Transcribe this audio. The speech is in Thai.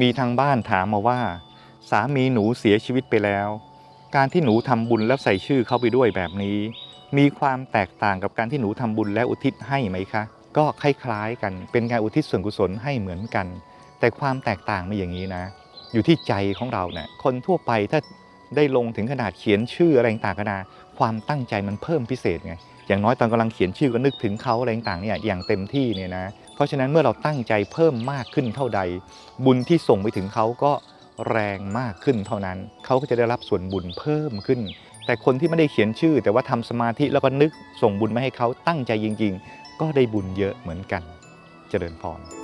มีทางบ้านถามมาว่า สามีหนูเสียชีวิตไปแล้ว การที่หนูทำบุญแล้วใส่ชื่อเขาไปด้วยแบบนี้ มีความแตกต่างกับการที่หนูทำบุญแล้วอุทิศให้ไหมคะ ก็คล้ายๆกัน เป็นการอุทิศส่วนกุศลให้เหมือนกัน แต่ความแตกต่างมีอย่างนี้นะ อยู่ที่ใจของเราเนะ่ยคนทั่วไปถ้า ได้ลงถึงขนาดเขียนชื่ออะไรต่างกันนาความตั้งใจมันเพิ่มพิเศษไงอย่างน้อยตอนกำลังเขียนชื่อก็นึกถึงเขาอะไรต่างเนี่ยอย่างเต็มที่เนี่ยนะเพราะฉะนั้นเมื่อเราตั้งใจเพิ่มมากขึ้นเท่าใด บุญที่ส่งไปถึงเขาก็แรงมากขึ้นเท่านั้น เขาก็จะได้รับส่วนบุญเพิ่มขึ้น แต่คนที่ไม่ได้เขียนชื่อ แต่ว่าทำสมาธิแล้วก็นึกส่งบุญมาให้เขาตั้งใจจริง ๆ ก็ได้บุญเยอะเหมือนกัน เจริญพร